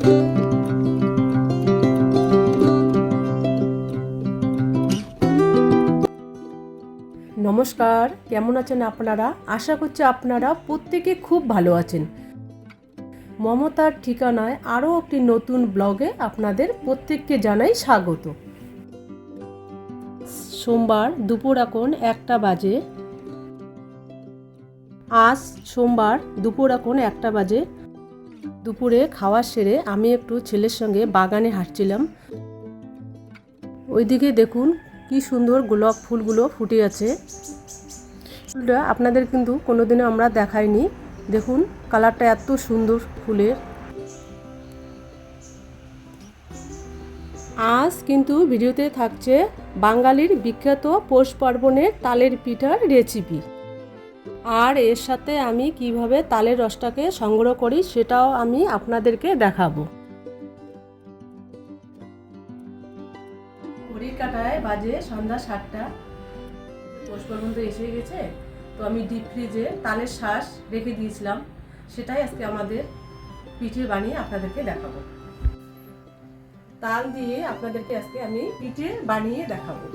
নমস্কার, কেমন আছেন আপনারা? আশা করছি আপনারা প্রত্যেকে খুব ভালো আছেন। মমতার ঠিকানায় আরও একটি নতুন ব্লগে আপনাদের প্রত্যেককে জানাই স্বাগত। সোমবার দুপুর এখন একটা বাজে। আজ সোমবার দুপুর এখন একটা বাজে। দুপুরে খাওয়া সেরে আমি একটু ছেলের সঙ্গে বাগানে হাঁটছিলাম। ওইদিকে দেখুন কি সুন্দর গোলাপ ফুলগুলো ফুটে আছে। ফুলটা আপনাদের কিন্তু কোনোদিনও আমরা দেখাইনি। দেখুন কালারটা এত সুন্দর ফুলের। আজ কিন্তু ভিডিওতে থাকছে বাঙালির বিখ্যাত পৌষ পার্বণের তালের পিঠার রেসিপি। আর এর সাথে আমি কীভাবে তালের রসটাকে সংগ্রহ করি সেটাও আমি আপনাদেরকে দেখাবো। ঘড়ির কাটায় বাজে সন্ধ্যা সাতটা। পৌষ পার্বণ তো এসে গেছে। তো আমি ডিপ ফ্রিজে তালের শ্বাস রেখে দিয়েছিলাম। সেটাই আজকে আমাদের পিঠে বানিয়ে আপনাদেরকে দেখাবো। তাল দিয়ে আপনাদেরকে আজকে আমি পিঠে বানিয়ে দেখাবো।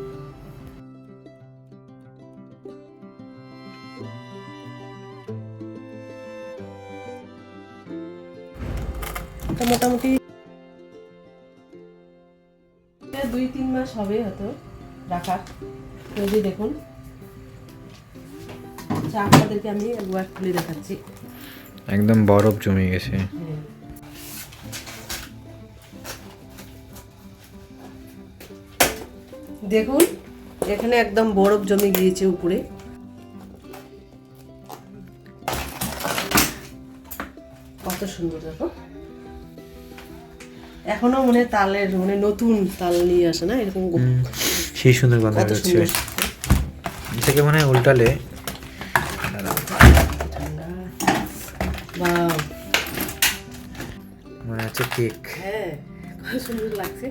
মোটামুটি এটা দুই তিন মাস হবে হয়তো রাখার যদি দেখুন আচ্ছা আপনাদেরকে আমি একবার খুলে দেখাচ্ছি। একদম বরফ জমে গেছে। দেখুন এখানে একদম বরফ জমে গিয়েছে উপরে। কত সুন্দর দেখো। এখনও মনে তালের মানে নতুন তাল নিয়ে আসে না? এরকম সেই সুন্দর গন্ধ সুন্দর এটাকে মনে হয় উল্টালে মনে হচ্ছে কেক। হ্যাঁ সুন্দর লাগছে।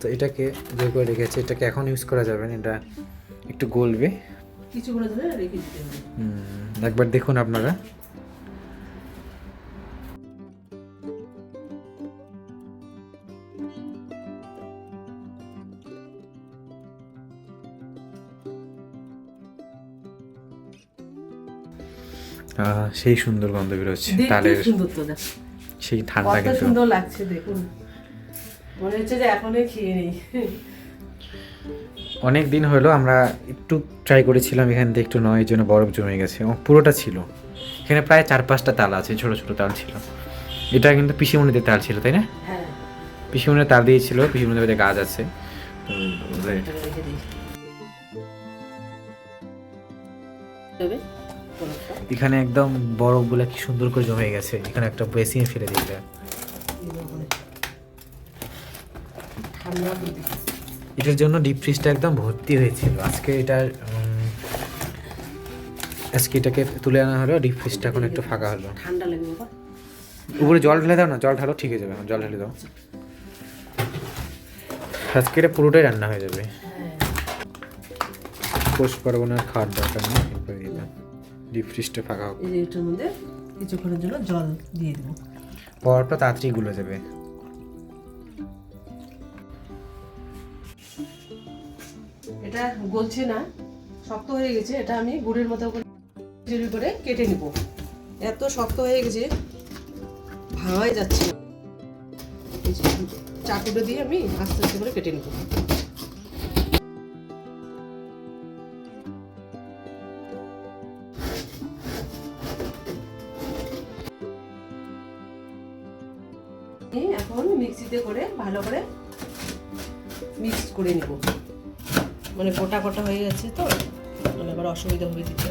তো এটাকে যে করে রেখেছে। এটাকে এখন ইউজ করা যাবে না এটা একটু গলবে। কিছু করে রেখে দিতে হবে। একবার দেখুন আপনারা। সেই সুন্দর গন্ধ বেরোচ্ছে তালের সেই ঠান্ডা কত কিন্তু। সুন্দর লাগছে দেখুন। মনে হচ্ছে যে এখনই খেয়ে নেই। অনেক দিন হলো আমরা একটু ট্রাই করেছিলাম এখান থেকে একটু নয় জন্য বরফ জমে গেছে। ও পুরোটা ছিল। এখানে প্রায় চার পাঁচটা তাল আছে ছোট ছোট তাল ছিল। এটা কিন্তু পিসিমণিদের তাল ছিল তাই না? হ্যাঁ। পিসিমণির তাল দিয়েছিল পিসিমণিদের বাড়িতে গাছ আছে। তো এটা। এখানে একদম বরফগুলো কি সুন্দর করে জমে গেছে। এখানে একটা বেসিনে ফেলে দিলে। এটার জন্য ডিপ ফ্রিজটা একদম ভর্তি হয়েছিল। আজকে এটার উম, আজকে এটাকে তুলে আনা হলো ডিপ ফ্রিজটা এখন একটু ফাঁকা হলো। ঠান্ডা লেগে বাবা উপরে জল ঢেলে দাও না জল ঢালো ঠিক হয়ে যাবে জল ঢেলে দাও। আজকে এটা পুরোটাই রান্না হয়ে যাবে। হ্যাঁ। পোষ পারব না খাওয়ার দরকার নেই ডিপ ফ্রিজটা ফাঁকা হোক। এই যে এটার মধ্যে কিছুক্ষণের জন্য জল দিয়ে দেবো। বরফটা তাড়াতাড়ি গুলে যাবে এটা গলছে না শক্ত হয়ে গেছে এটা আমি গুড়ের মতো করে করে কেটে নিব। এত শক্ত হয়ে গেছে ভাঙাই যাচ্ছে চাকুটা দিয়ে আমি আস্তে আস্তে করে কেটে নিব। মিক্সিতে করে ভালো করে মিক্স করে নেব। মানে গোটা গোটা হয়ে গেছে তো মানে আবার অসুবিধা হবে দিতে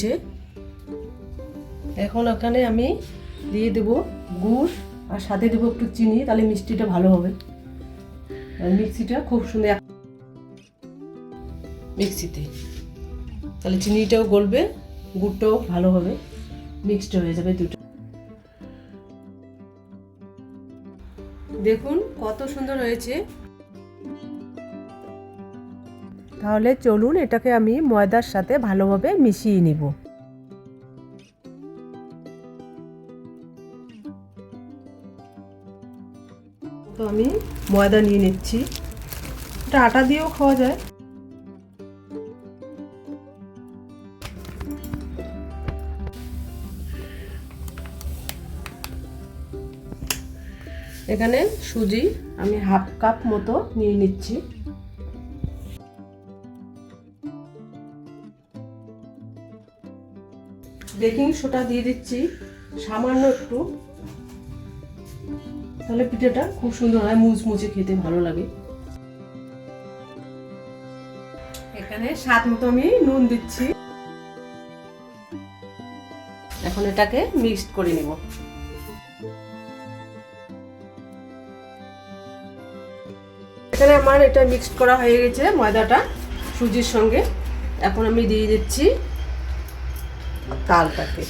ফুটছে এখন ওখানে আমি দিয়ে দেবো গুড় আর সাথে দেবো একটু চিনি, তাহলে মিষ্টিটা ভালো হবে। মিক্সিটা খুব সুন্দর মিক্সিতে। তাহলে চিনিটাও গলবে, গুড়টাও ভালো হবে, মিক্সড হয়ে যাবে দুটো। দেখুন কত সুন্দর হয়েছে। তাহলে চলুন এটাকে আমি ময়দার সাথে ভালোভাবে মিশিয়ে নিব। তো আমি ময়দা নিয়ে নিচ্ছি। এটা আটা দিয়েও খাওয়া যায়। এখানে সুজি আমি হাফ কাপ মতো নিয়ে নিচ্ছি। বেকিং সোডা দিয়ে দিচ্ছি, সামান্য একটু। তাহলে পিঠাটা খুব সুন্দর হয়, মুচমুচে খেতে ভালো লাগে। এখানে স্বাদ মতো আমি নুন দিচ্ছি। এখন এটাকে মিক্সড করে নেব। এখানে আমার এটা মিক্সড করা হয়ে গেছে ময়দাটা সুজির সঙ্গে। এখন আমি দিয়ে দিচ্ছি काल करते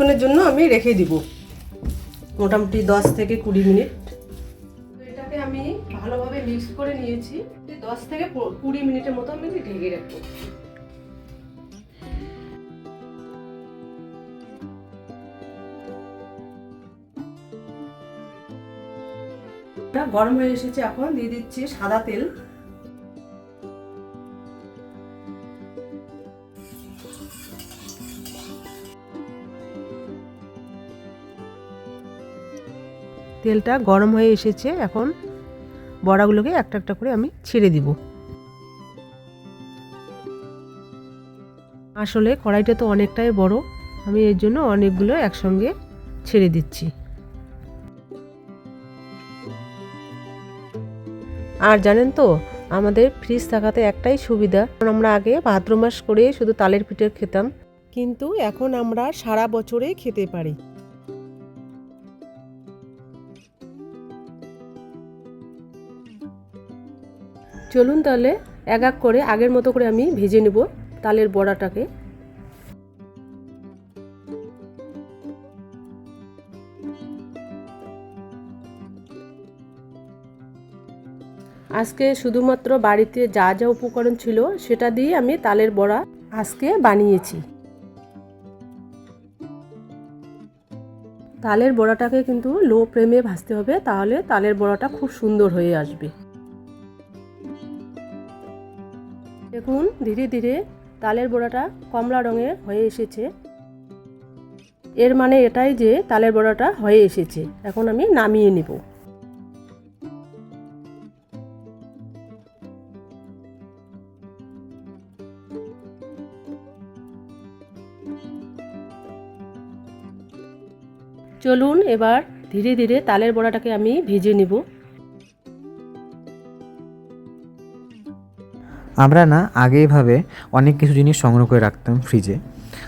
কিছুক্ষণের জন্য আমি রেখে দিব। মোটামুটি দশ থেকে কুড়ি মিনিট। এটাকে আমি ভালোভাবে মিক্স করে নিয়েছি। দশ থেকে কুড়ি মিনিটের মতো আমি ঢেকে রাখব। গরম হয়ে এসেছে এখন। দিয়ে দিচ্ছি সাদা তেল। তেলটা গরম হয়ে এসেছে, এখন বড়াগুলোকে একটা একটা করে আমি ছেড়ে দিব। আসলে কড়াইটা তো অনেকটাই বড়, আমি এর জন্য অনেকগুলো একসঙ্গে ছেড়ে দিচ্ছি। আর জানেন তো, আমাদের ফ্রিজ থাকাতে একটাই সুবিধা, কারণ আমরা আগে ভাদ্র মাস করে শুধু তালের পিঠে খেতাম, কিন্তু এখন আমরা সারা বছরে খেতে পারি। চলুন তাহলে এক এক করে আগের মতো করে আমি ভেজে নেব তালের বড়াটাকে। আজকে শুধুমাত্র বাড়িতে যা যা উপকরণ ছিল সেটা দিয়ে আমি তালের বড়া আজকে বানিয়েছি। তালের বড়াটাকে কিন্তু লো ফ্লেমে ভাজতে হবে, তাহলে তালের বড়াটা খুব সুন্দর হয়ে আসবে। দেখুন, ধীরে ধীরে তালের বড়াটা কমলা রঙের হয়ে এসেছে। এর মানে এটাই যে তালের বড়াটা হয়ে এসেছে। এখন আমি নামিয়ে নেব। চলুন, এবার ধীরে ধীরে তালের বড়াটাকে আমি ভেজে নেব। আমরা না আগে এভাবে অনেক কিছু জিনিস সংগ্রহ করে রাখতাম ফ্রিজে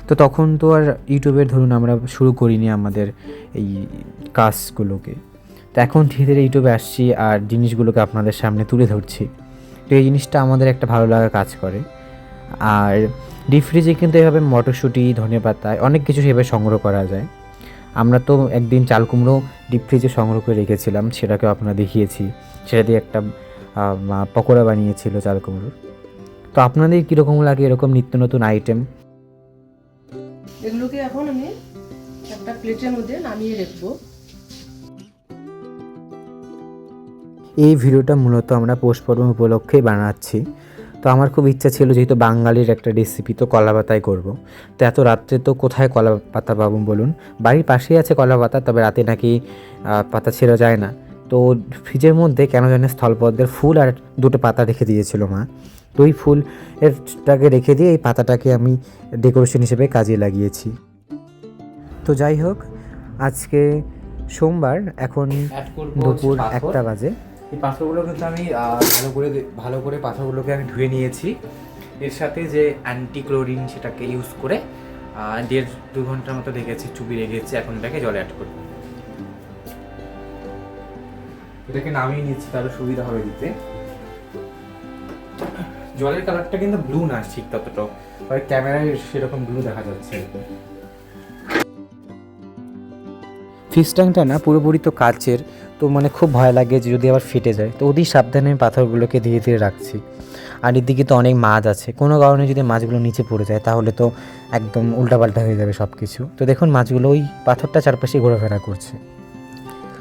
তো তখন তো আর ইউটিউবের ধরুন আমরা শুরু করিনি আমাদের এই কাজগুলোকে। তো এখন ধীরে ধীরে ইউটিউবে আসছি আর জিনিসগুলোকে আপনাদের সামনে তুলে ধরছি। তো এই জিনিসটা আমাদের একটা ভালো লাগা কাজ করে। আর ডিপ ফ্রিজে কিন্তু এভাবে মটরশুঁটি, ধনে পাতা, অনেক কিছু সেভাবে সংগ্রহ করা যায়। আমরা তো একদিন চাল কুমড়ো ডিপ ফ্রিজে সংগ্রহ করে রেখেছিলাম, সেটাকেও আপনারা দেখিয়েছি। সেটা দিয়ে একটা পকোড়া বানিয়েছিল চাল কুমড়োর। তো আপনাদের কীরকম লাগে এরকম নিত্য নতুন আইটেম এগুলোকে এখন আমি একটা প্লেটের মধ্যে নামিয়ে রাখব। এই ভিডিওটা মূলত আমরা পৌষ পর্ব উপলক্ষেই বানাচ্ছি। তো আমার খুব ইচ্ছা ছিল যেহেতু বাঙালির একটা রেসিপি তো কলা পাতায় করব। তো এত রাত্রে তো কোথায় কলা পাতা পাবো বলুন? বাড়ির পাশেই আছে কলা পাতা তবে রাতে নাকি পাতা ছেড়ে যায় না। তো ফ্রিজের মধ্যে কেন জানি স্থলপদ্মের ফুল আর দুটো পাতা রেখে দিয়েছিল মা। তো ওই ফুল এরটাকে রেখে দিয়ে এই পাতাটাকে আমি ডেকোরেশন হিসেবে কাজে লাগিয়েছি। তো যাই হোক আজকে সোমবার এখন দুপুর একটা বাজে। এই পাথরগুলো কিন্তু আমি ভালো করে ভালো করে পাথরগুলোকে আমি ধুয়ে নিয়েছি। এর সাথে যে অ্যান্টি ক্লোরিন সেটাকে ইউজ করে দেড় দু ঘণ্টার মতো রেখেছি চুপি রেখেছি এখন এটাকে জলে অ্যাড করব। এটাকে নামিয়ে নিচ্ছি তাহলে সুবিধা হবে দিতে। জলের কালারটা কিন্তু ব্লু না ঠিক ততটাও। ক্যামেরায় সেরকম ব্লু দেখা যাচ্ছে। ফিশ ট্যাঙ্কটা না পুরোপুরি তো কাচের, তো মানে খুব ভয় লাগে যে যদি আবার ফেটে যায়। তো অতি সাবধানে আমি পাথরগুলোকে ধীরে ধীরে রাখছি। আর এদিকে তো অনেক মাছ আছে। কোনো কারণে যদি মাছগুলো নিচে পড়ে যায়, তাহলে তো একদম উল্টাপাল্টা হয়ে যাবে সব কিছু তো দেখুন, মাছগুলো ওই পাথরটা চারপাশে ঘোরাফেরা করছে।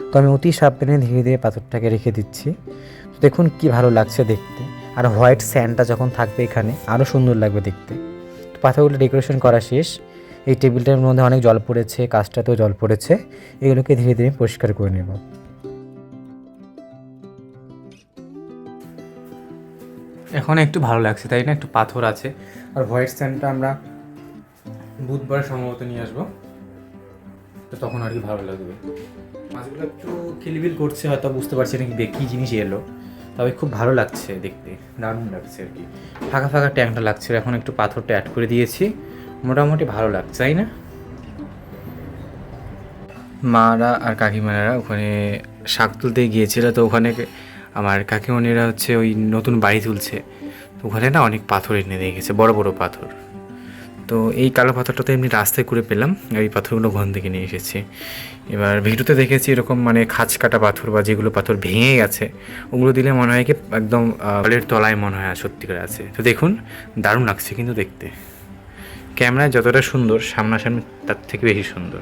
তো আমি অতি সাবধানে ধীরে ধীরে পাথরটাকে রেখে দিচ্ছি। তো দেখুন, কি ভালো লাগছে দেখতে। আর হোয়াইট স্যান্ডটা যখন থাকবে এখানে আরও সুন্দর লাগবে দেখতে। তো পাথরগুলো ডেকোরেশন করা শেষ। এই টেবিলটার মধ্যে অনেক জল পড়েছে, কাজটাতেও জল পড়েছে। এগুলোকে ধীরে ধীরে পরিষ্কার করে নেব। এখন একটু ভালো লাগছে, তাই না? একটু পাথর আছে। আর হোয়াইট স্যান্ডটা আমরা বুধবার সম্ভবত নিয়ে আসব। তো তখন আর কি ভালো লাগবে। মাছগুলো একটু খিলবিল করছে, হয়তো বুঝতে পারছি না কি কী জিনিস এলো। তবে খুব ভালো লাগছে দেখতে। দারুণ লাগছে আর কি। ফাঁকা ফাঁকা ট্যাঙ্কটা লাগছে এখন একটু পাথরটা অ্যাড করে দিয়েছি। মোটামুটি ভালো লাগছে, তাই না? মারা আর কাকিমারা ওখানে শাক তুলতে গিয়েছিল, তো ওখানে আমার কাকিমণিরা হচ্ছে ওই নতুন বাড়ি তুলছে। তো ওখানে না অনেক পাথর এনে দিয়ে গেছে, বড় বড় পাথর। তো এই কালো পাথরটা তো এমনি রাস্তায় করে পেলাম এই পাথরগুলো ওখান থেকে নিয়ে এসেছি। এবার ভিডিওতে দেখেছি এরকম মানে খাঁচ কাটা পাথর বা যেগুলো পাথর ভেঙে গেছে, ওগুলো দিলে মনে হয় কি একদম জলের তলায় মনে হয় সত্যি করে আছে। তো দেখুন, দারুণ লাগছে কিন্তু দেখতে। ক্যামেরায় যতটা সুন্দর, সামনাসামনি তার থেকে বেশি সুন্দর।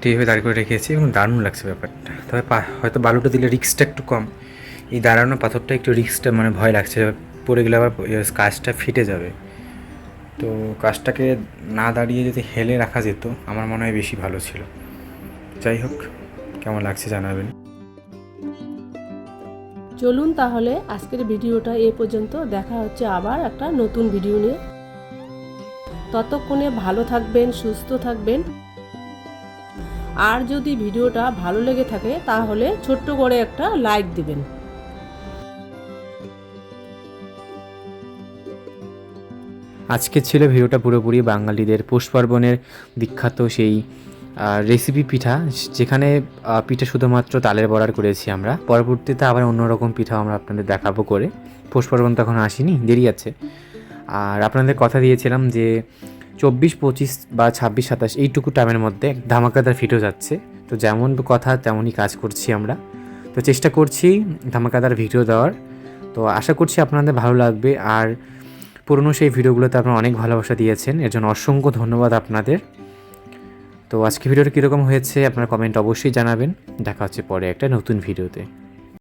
টিভিতে দাঁড় করে রেখেছি এবং দারুণ লাগছে ব্যাপারটা। তবে হয়তো বালুটা দিলে রিক্সটা একটু কম। এই দাঁড়ানো পাথরটা একটু রিক্সটা মানে ভয় লাগছে। পড়ে গেলে আবার ইয়ে কাজটা ফিটে যাবে। তো কাজটাকে না দাঁড়িয়ে যদি হেলে রাখা যেত, আমার মনে হয় বেশি ভালো ছিল। যাই হোক, কেমন লাগছে জানাবেন। চলুন তাহলে আজকের ভিডিওটা এ পর্যন্ত। দেখা হচ্ছে আবার একটা নতুন ভিডিও নিয়ে। ততক্ষণে ভালো থাকবেন, সুস্থ থাকবেন। আর যদি ভিডিওটা ভালো লেগে থাকে, তাহলে ছোট্ট করে একটা লাইক দিবেন। আজকে ছিল ভিডিওটা পুরোপুরি বাঙালিদের পৌষ পার্বণের বিখ্যাত সেই রেসিপি পিঠা, যেখানে পিঠা শুধুমাত্র তালের বড়ার করেছি আমরা। পরবর্তীতে আবার অন্যরকম পিঠা আমরা আপনাদের দেখাবো করে। পৌষ পার্বণ তখন আসেনি, দেরি আছে। আর আপনাদের কথা দিয়েছিলাম যে, চব্বিশ, পঁচিশ বা ছাব্বিশ, সাতাশ এইটুকু টাইমের মধ্যে ধামাকাদার ফিটও যাচ্ছে। তো যেমন কথা তেমনই কাজ করছি আমরা। তো চেষ্টা করছি ধামাকাদার ভিডিও দেওয়ার। তো আশা করছি আপনাদের ভালো লাগবে। আর পুরনো সেই ভিডিওগুলোতে আপনারা অনেক ভালোবাসা দিয়েছেন। এর জন্য অসংখ্য ধন্যবাদ আপনাদের। তো আজকে ভিডিওটা কীরকম হয়েছে আপনার কমেন্ট অবশ্যই জানাবেন। দেখা হচ্ছে পরে একটা নতুন ভিডিওতে।